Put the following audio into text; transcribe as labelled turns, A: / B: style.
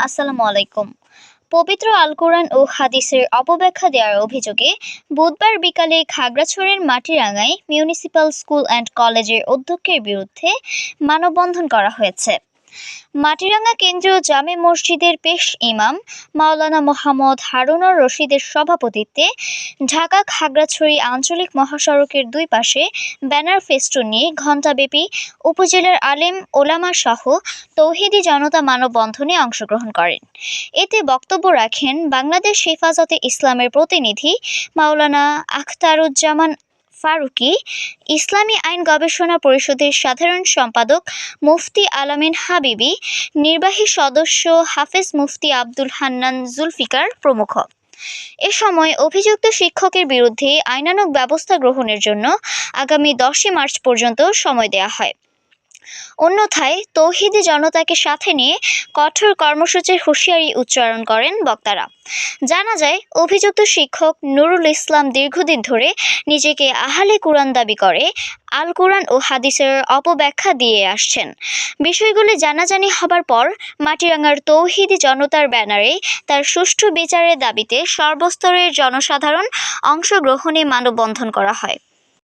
A: আসসালামু আলাইকুম। পবিত্র আল কোরআন ও হাদিসের অপব্যাখ্যা দেওয়ার অভিযোগে বুধবার বিকালে খাগড়াছড়ির মাটিরাঙ্গায় মিউনিসিপ্যাল স্কুল অ্যান্ড কলেজের অধ্যক্ষের বিরুদ্ধে মানববন্ধন করা হয়েছে। মাটিরাঙ্গা কেন্দ্রীয় জামে মসজিদের পেশ ইমাম মাওলানা মোহাম্মদ হারুনর রশিদের সভাপতিত্বে ঢাকা খাগড়াছড়ি আঞ্চলিক মহাসড়কের দুই পাশে ব্যানার ফেস্টুন নিয়ে ঘণ্টাব্যাপী উপজেলার আলেম ওলামা সহ তৌহিদি জনতা মানববন্ধনে অংশগ্রহণ করেন। এতে বক্তব্য রাখেন বাংলাদেশ হেফাজতে ইসলামের প্রতিনিধি মাওলানা আখতারুজ্জামান ফারুকী ইসলামী আইন গবেষণা পরিষদের সাধারণ সম্পাদক মুফতি আলামিন হাবিবি, নির্বাহী সদস্য হাফেজ মুফতি আব্দুল হান্নান জুলফিকার প্রমুখ। এ সময় অভিযুক্ত শিক্ষকের বিরুদ্ধে আইনানুগ ব্যবস্থা গ্রহণের জন্য আগামী দশই মার্চ পর্যন্ত সময় দেয়া হয়। অন্যথায় তৌহিদি জনতাকে সাথে নিয়ে কঠোর কর্মসূচির হুঁশিয়ারি উচ্চারণ করেন বক্তারা। জানা যায়, অভিযুক্ত শিক্ষক নুরুল ইসলাম দীর্ঘদিন ধরে নিজেকে আহালে কুরআন দাবি করে আল কুরআন ও হাদিসের অপব্যাখ্যা দিয়ে আসছেন। বিষয়গুলি জানাজানি হবার পর মাটিরাঙ্গার তৌহিদি জনতার ব্যানারে তার সুষ্ঠু বিচারের দাবিতে সর্বস্তরের জনসাধারণ অংশগ্রহণে মানববন্ধন করা হয়।